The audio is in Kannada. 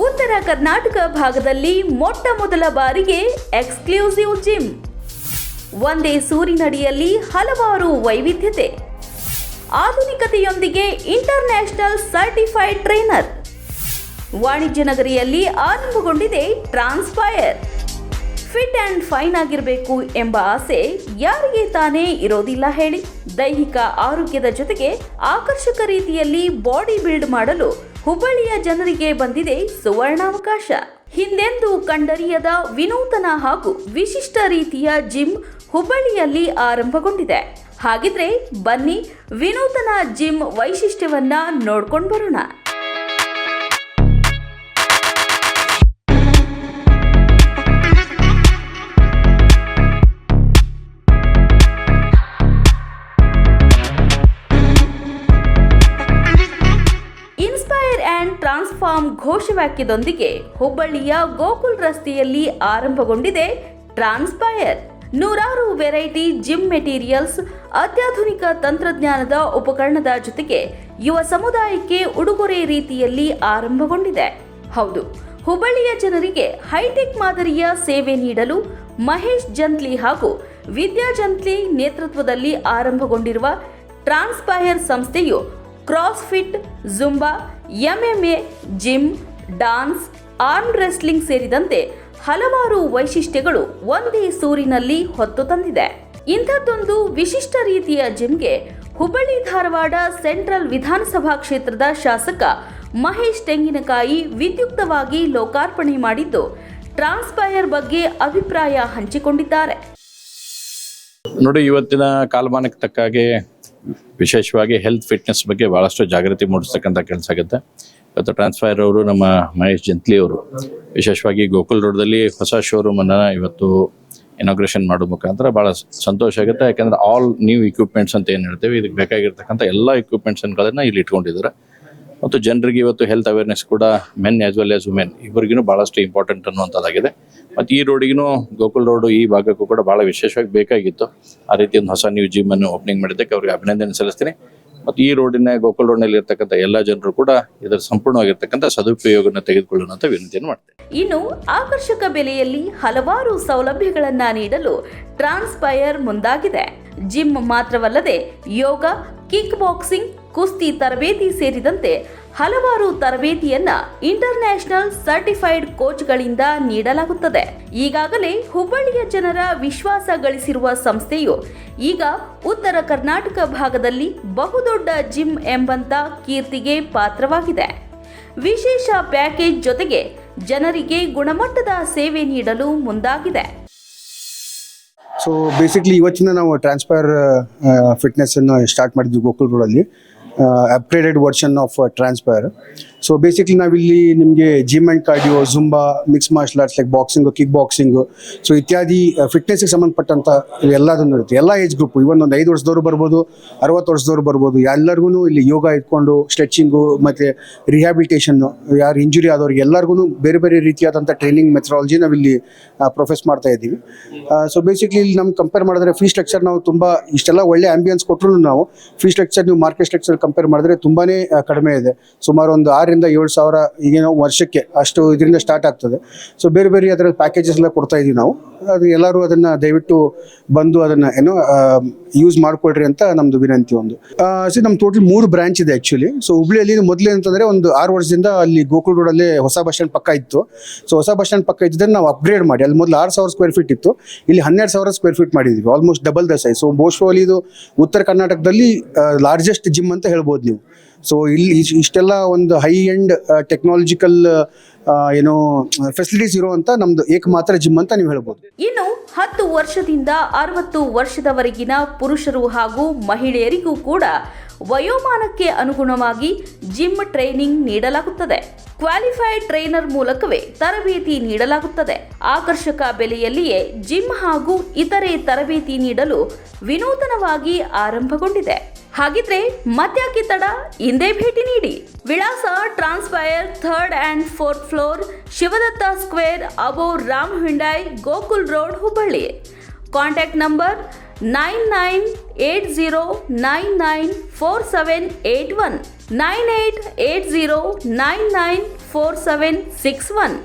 ಉತ್ತರ ಕರ್ನಾಟಕ ಭಾಗದಲ್ಲಿ ಮೊಟ್ಟ ಮೊದಲ ಬಾರಿಗೆ ಎಕ್ಸ್ಕ್ಲೂಸಿವ್ ಜಿಮ್. ಒಂದೇ ಸೂರಿನಡಿಯಲ್ಲಿ ಹಲವಾರು ವೈವಿಧ್ಯತೆ. ಆಧುನಿಕತೆಯೊಂದಿಗೆ ಇಂಟರ್ನ್ಯಾಷನಲ್ ಸರ್ಟಿಫೈಡ್ ಟ್ರೈನರ್. ವಾಣಿಜ್ಯ ನಗರಿಯಲ್ಲಿ ಆರಂಭಗೊಂಡಿದೆ ಟ್ರಾನ್ಸ್ಫೈರ್. ಫಿಟ್ ಆ್ಯಂಡ್ ಫೈನ್ ಆಗಿರಬೇಕು ಎಂಬ ಆಸೆ ಯಾರಿಗೆ ತಾನೇ ಇರೋದಿಲ್ಲ ಹೇಳಿ. ದೈಹಿಕ ಆರೋಗ್ಯದ ಜೊತೆಗೆ ಆಕರ್ಷಕ ರೀತಿಯಲ್ಲಿ ಬಾಡಿ ಬಿಲ್ಡ್ ಮಾಡಲು ಹುಬ್ಬಳ್ಳಿಯ ಜನರಿಗೆ ಬಂದಿದೆ ಸುವರ್ಣಾವಕಾಶ. ಹಿಂದೆಂದೂ ಕಂಡರಿಯದ ವಿನೂತನ ಹಾಗೂ ವಿಶಿಷ್ಟ ರೀತಿಯ ಜಿಮ್ ಹುಬ್ಬಳ್ಳಿಯಲ್ಲಿ ಆರಂಭಗೊಂಡಿದೆ. ಹಾಗಿದ್ರೆ ಬನ್ನಿ ವಿನೂತನ ಜಿಮ್ ವೈಶಿಷ್ಟ್ಯವನ್ನ ನೋಡ್ಕೊಂಡು ಬರೋಣ. ಆ್ಯಂಡ್ ಟ್ರಾನ್ಸ್ಫಾರ್ಮ್ ಘೋಷವಾಕ್ಯದೊಂದಿಗೆ ಹುಬ್ಬಳ್ಳಿಯ ಗೋಕುಲ್ ರಸ್ತೆಯಲ್ಲಿ ಆರಂಭಗೊಂಡಿದೆ ಟ್ರಾನ್ಸ್ಪೈರ್ ನೂರಾರು ವೆರೈಟಿ ಜಿಮ್ ಮೆಟೀರಿಯಲ್ಸ್, ಅತ್ಯಾಧುನಿಕ ತಂತ್ರಜ್ಞಾನದ ಉಪಕರಣದ ಜೊತೆಗೆ ಯುವ ಸಮುದಾಯಕ್ಕೆ ಉಡುಗೊರೆ ರೀತಿಯಲ್ಲಿ ಆರಂಭಗೊಂಡಿದೆ. ಹೌದು, ಹುಬ್ಬಳ್ಳಿಯ ಜನರಿಗೆ ಹೈಟೆಕ್ ಮಾದರಿಯ ಸೇವೆ ನೀಡಲು ಮಹೇಶ್ ಜಂತ್ಲಿ ಹಾಗೂ ವಿದ್ಯಾ ಜಂತ್ಲಿ ನೇತೃತ್ವದಲ್ಲಿ ಆರಂಭಗೊಂಡಿರುವ ಟ್ರಾನ್ಸ್ಪೈರ್ ಸಂಸ್ಥೆಯು CrossFit, Zumba, MMA, gym, dance, arm wrestling ಸೇರಿದಂತೆ ಹಲವಾರು ವೈಶಿಷ್ಟ್ಯಗಳು ಒಂದೇ ಸೂರಿನಲ್ಲಿ ಹೊತ್ತು ತಂದಿದೆ. ಇಂಥದ್ದೊಂದು ವಿಶಿಷ್ಟ ರೀತಿಯ ಜಿಮ್ಗೆ ಹುಬ್ಬಳ್ಳಿ ಧಾರವಾಡ ಸೆಂಟ್ರಲ್ ವಿಧಾನಸಭಾ ಕ್ಷೇತ್ರದ ಶಾಸಕ ಮಹೇಶ್ ತೆಂಗಿನಕಾಯಿ ವಿದ್ಯುಕ್ತವಾಗಿ ಲೋಕಾರ್ಪಣೆ ಮಾಡಿದ್ದು ಟ್ರಾನ್ಸ್ಪೈರ್ ಬಗ್ಗೆ ಅಭಿಪ್ರಾಯ ಹಂಚಿಕೊಂಡಿದ್ದಾರೆ. ನೋಡಿ, ಇವತ್ತಿನ ಕಾಲಮಾನಕ್ಕೆ ತಕ್ಕ ಹಾಗೆ ವಿಶೇಷವಾಗಿ ಹೆಲ್ತ್ ಫಿಟ್ನೆಸ್ ಬಗ್ಗೆ ಬಹಳಷ್ಟು ಜಾಗೃತಿ ಮೂಡಿಸ್ತಕ್ಕಂಥ ಕೆಲಸ ಆಗುತ್ತೆ. ಇವತ್ತು ಟ್ರಾನ್ಸ್ಫೈರ್ ಅವರು ನಮ್ಮ ಮಹೇಶ್ ಜಂತ್ಲಿ ಅವರು, ವಿಶೇಷವಾಗಿ ಗೋಕುಲ್ ರೋಡ್ದಲ್ಲಿ ಹೊಸ ಶೋರೂಮ್ ಅನ್ನ ಇವತ್ತು ಇನಾಗ್ರೇಷನ್ ಮಾಡೋ ಮುಖಾಂತರ ಬಹಳ ಸಂತೋಷ ಆಗುತ್ತೆ. ಯಾಕಂದ್ರೆ ಆಲ್ ನ್ಯೂ ಇಕ್ವಿಪ್ಮೆಂಟ್ಸ್ ಅಂತ ಏನು ಹೇಳ್ತೇವೆ, ಇದಕ್ಕೆ ಬೇಕಾಗಿರ್ತಕ್ಕಂಥ ಎಲ್ಲ ಇಕ್ವಿಪ್ಮೆಂಟ್ಸ್ಗಳನ್ನ ಇಲ್ಲಿ ಇಟ್ಕೊಂಡಿದ್ದಾರೆ. ಮತ್ತು ಜನರಿಗೆ ಇವತ್ತು ಹೆಲ್ತ್ ಅವೇರ್ನೆಸ್ ಕೂಡ men as well as women ಇಬ್ಬರಿಗೂ ಬಹಳಷ್ಟು ಇಂಪಾರ್ಟೆಂಟ್ ಅನ್ನುವಂಥದ್ದಾಗಿದೆ. ಮತ್ತು ಈ ರೋಡಿಗೂ ಗೋಕುಲ್ ರೋಡು ಈ ಭಾಗಕ್ಕೂ ಕೂಡ ಭಾಳ ವಿಶೇಷವಾಗಿ ಬೇಕಾಗಿತ್ತು. ಆ ರೀತಿ ಒಂದು ಹೊಸ ನ್ಯೂ ಜಿಮ್ ಅನ್ನು ಓಪನಿಂಗ್ ಮಾಡಿದ್ದಕ್ಕೆ ಅವ್ರಿಗೆ ಅಭಿನಂದನೆ ಸಲ್ಲಿಸ್ತೀನಿ. ಮತ್ತು ಈ ರೋಡಿನ ಗೋಕುಲ್ ರೋಡ್ನಲ್ಲಿ ಇರ್ತಕ್ಕಂಥ ಎಲ್ಲ ಜನರು ಕೂಡ ಇದರ ಸಂಪೂರ್ಣವಾಗಿರ್ತಕ್ಕಂಥ ಸದುಪಯೋಗವನ್ನು ತೆಗೆದುಕೊಳ್ಳುವಂಥ ವಿನಂತಿಯನ್ನು ಮಾಡ್ತೇನೆ. ಇನ್ನು ಆಕರ್ಷಕ ಬೆಲೆಯಲ್ಲಿ ಹಲವಾರು ಸೌಲಭ್ಯಗಳನ್ನು ನೀಡಲು ಟ್ರಾನ್ಸ್ಪೈರ್ ಮುಂದಾಗಿದೆ. ಜಿಮ್ ಮಾತ್ರವಲ್ಲದೆ ಯೋಗ ಕಿಕ್ ಬಾಕ್ಸಿಂಗ್ ಕುಸ್ತಿ ತರಬೇತಿ ಸೇರಿದಂತೆ ಹಲವಾರು ತರಬೇತಿಯನ್ನ ಇಂಟರ್ನ್ಯಾಷನಲ್ ಸರ್ಟಿಫೈಡ್ ಕೋಚ್ಗಳಿಂದ ನೀಡಲಾಗುತ್ತದೆ. ಈಗಾಗಲೇ ಹುಬ್ಬಳ್ಳಿಯ ಜನರ ವಿಶ್ವಾಸ ಗಳಿಸಿರುವ ಸಂಸ್ಥೆಯು ಈಗ ಉತ್ತರ ಕರ್ನಾಟಕ ಭಾಗದಲ್ಲಿ ಬಹುದೊಡ್ಡ ಜಿಮ್ ಎಂಬಂತ ಕೀರ್ತಿಗೆ ಪಾತ್ರವಾಗಿದೆ. ವಿಶೇಷ ಪ್ಯಾಕೇಜ್ ಜೊತೆಗೆ ಜನರಿಗೆ ಗುಣಮಟ್ಟದ ಸೇವೆ ನೀಡಲು ಮುಂದಾಗಿದೆ. ಸೊ ಬೇಸಿಕ್ಲಿ ಇವತ್ತಿನ ನಾವು ಟ್ರಾನ್ಸ್ಫರ್ ಫಿಟ್ನೆಸ್ ಅನ್ನು ಸ್ಟಾರ್ಟ್ ಮಾಡಿದ್ವಿ ಗೋಕುಲ್ ರೋಡಲ್ಲಿ Uh, upgraded version of uh, Transpire. So basically ನಾವಿಲ್ಲಿ ನಿಮಗೆ gym and cardio Zumba mix martial arts like boxing kick boxing so ಇತ್ಯಾದಿ ಫಿಟ್ನೆಸ್ಗೆ ಸಂಬಂಧಪಟ್ಟಂಥ ಎಲ್ಲದನ್ನು ಇರುತ್ತೆ ಎಲ್ಲ ಏಜ್ ಗ್ರೂಪ್ ಇವನ್ ಒಂದು ಐದು ವರ್ಷದವರು ಬರ್ಬೋದು, ಅರವತ್ತು ವರ್ಷದವರು ಬರ್ಬೋದು ಎಲ್ಲರಿಗೂ ಇಲ್ಲಿ ಯೋಗ ಇಟ್ಕೊಂಡು ಸ್ಟ್ರೆಚಿಂಗು ಮತ್ತು ರಿಹ್ಯಾಬಿಲಿಟೇಷನ್ನು ಯಾರು ಇಂಜುರಿ ಆದವ್ರಿಗೆ ಎಲ್ಲರಿಗೂ ಬೇರೆ ಬೇರೆ ರೀತಿಯಾದಂಥ ಟ್ರೈನಿಂಗ್ ಮೆಥಡಾಲಜಿ ನಾವಿಲ್ಲಿ ಪ್ರೊಫೆಸ್ ಮಾಡ್ತಾ ಇದ್ದೀವಿ. ಸೊ ಬೇಸಿಕ್ಲಿ ಇಲ್ಲಿ ನಮ್ಗೆ ಕಂಪೇರ್ ಮಾಡಿದ್ರೆ ಫೀ ಸ್ಟ್ರಕ್ಚರ್ ನಾವು ತುಂಬ, ಇಷ್ಟೆಲ್ಲ ಒಳ್ಳೆ ಆಂಬಿಯನ್ಸ್ ಕೊಟ್ಟರು ನಾವು ಫೀ ಸ್ಟ್ರಕ್ಚರ್ ನೀವು ಮಾರ್ಕೆಟ್ ಸ್ಟ್ರಕ್ಚರ್ ಕಂಪೇರ್ ಮಾಡಿದ್ರೆ ತುಂಬಾ ಕಡಿಮೆ ಇದೆ. ಸುಮಾರು ಒಂದು ಆರರಿಂದ ಏಳು ಸಾವಿರ ಈಗೇನೋ ವರ್ಷಕ್ಕೆ ಅಷ್ಟು ಇದರಿಂದ ಸ್ಟಾರ್ಟ್ ಆಗ್ತದೆ. ಸೊ ಬೇರೆ ಬೇರೆ ಅದರಲ್ಲಿ ಪ್ಯಾಕೇಜಸ್ ಎಲ್ಲ ಕೊಡ್ತಾ ಇದೀವಿ ನಾವು. ಅದು ಎಲ್ಲರೂ ಅದನ್ನು ದಯವಿಟ್ಟು ಬಂದು ಅದನ್ನು ಏನೋ ಯೂಸ್ ಮಾಡಿಕೊಳ್ರಿ ಅಂತ ನಮ್ಮದು ವಿನಂತಿ ಒಂದು. ಸರಿ ನಮ್ಮ ಟೋಟಲ್ ಮೂರು ಬ್ರಾಂಚ್ ಇದೆ ಆ್ಯಕ್ಚುಲಿ ಸೊ ಹುಬ್ಳಿಯಲ್ಲಿ ಮೊದಲೇ ಅಂತಂದರೆ ಒಂದು ಆರು ವರ್ಷದಿಂದ ಅಲ್ಲಿ ಗೋಕುಲ್ ರೋಡಲ್ಲೇ ಹೊಸ ಬಸ್ ಸ್ಟ್ಯಾಂಡ್ ಪಕ್ಕ ಇತ್ತು. ಸೊ ಹೊಸ ಬಸ್ ಸ್ಟ್ಯಾಂಡ್ ಪಕ್ಕ ಇದ್ದರೆ ನಾವು ಅಪ್ಗ್ರೇಡ್ ಮಾಡಿ. ಅಲ್ಲಿ ಮೊದಲು ಆರು ಸಾವಿರ ಸ್ಕ್ವೇರ್ ಫೀಟ್ ಇತ್ತು. ಇಲ್ಲಿ ಹನ್ನೆರಡು ಸಾವಿರ ಸ್ಕ್ವೇರ್ ಫೀಟ್ ಮಾಡಿದ್ವಿ. Almost double the size so ಬೋಶ್ವಲಿ ಇದು ಉತ್ತರ ಕರ್ನಾಟಕದಲ್ಲಿ ಲಾರ್ಜೆಸ್ಟ್ ಜಿಮ್ ಅಂತ ಹೇಳ್ಬೋದು ನೀವು. ಸೊ ಇಲ್ಲಿ ಇಷ್ಟೆಲ್ಲ ಒಂದು ಹೈ ಎಂಡ್ ಟೆಕ್ನಾಲಜಿಕಲ್ ಏನೋ ಫೆಸಿಲಿಟೀಸ್ ಇರುವಂತ ನಮ್ದು ಏಕಮಾತ್ರ ಜಿಮ್ ಅಂತ ನೀವು ಹೇಳ್ಬೋದು. ಇನ್ನು ಹತ್ತು ವರ್ಷದಿಂದ ಅರವತ್ತು ವರ್ಷದವರೆಗಿನ ಪುರುಷರು ಹಾಗೂ ಮಹಿಳೆಯರಿಗೂ ಕೂಡ ವಯೋಮಾನಕ್ಕೆ ಅನುಗುಣವಾಗಿ ಜಿಮ್ ಟ್ರೈನಿಂಗ್ ನೀಡಲಾಗುತ್ತದೆ. ಕ್ವಾಲಿಫೈಡ್ ಟ್ರೈನರ್ ಮೂಲಕವೇ ತರಬೇತಿ ನೀಡಲಾಗುತ್ತದೆ. ಆಕರ್ಷಕ ಬೆಲೆಯಲ್ಲಿಯೇ ಜಿಮ್ ಹಾಗೂ ಇತರೆ ತರಬೇತಿ ನೀಡಲು ವಿನೂತನವಾಗಿ ಆರಂಭಗೊಂಡಿದೆ. ಹಾಗಿದ್ರೆ ಮತ್ಯಾಕೆ ತಡ ಹಿಂದೆ ಭೇಟಿ ನೀಡಿ. ವಿಳಾಸ ಟ್ರಾನ್ಸ್ಫೈರ್ third and fourth floor Shivadatta square above Ram Hyundai Gokul road Hubballi. Contact number nine nine eight zero nine nine four seven eight one. Nine eight eight zero nine nine four seven six one.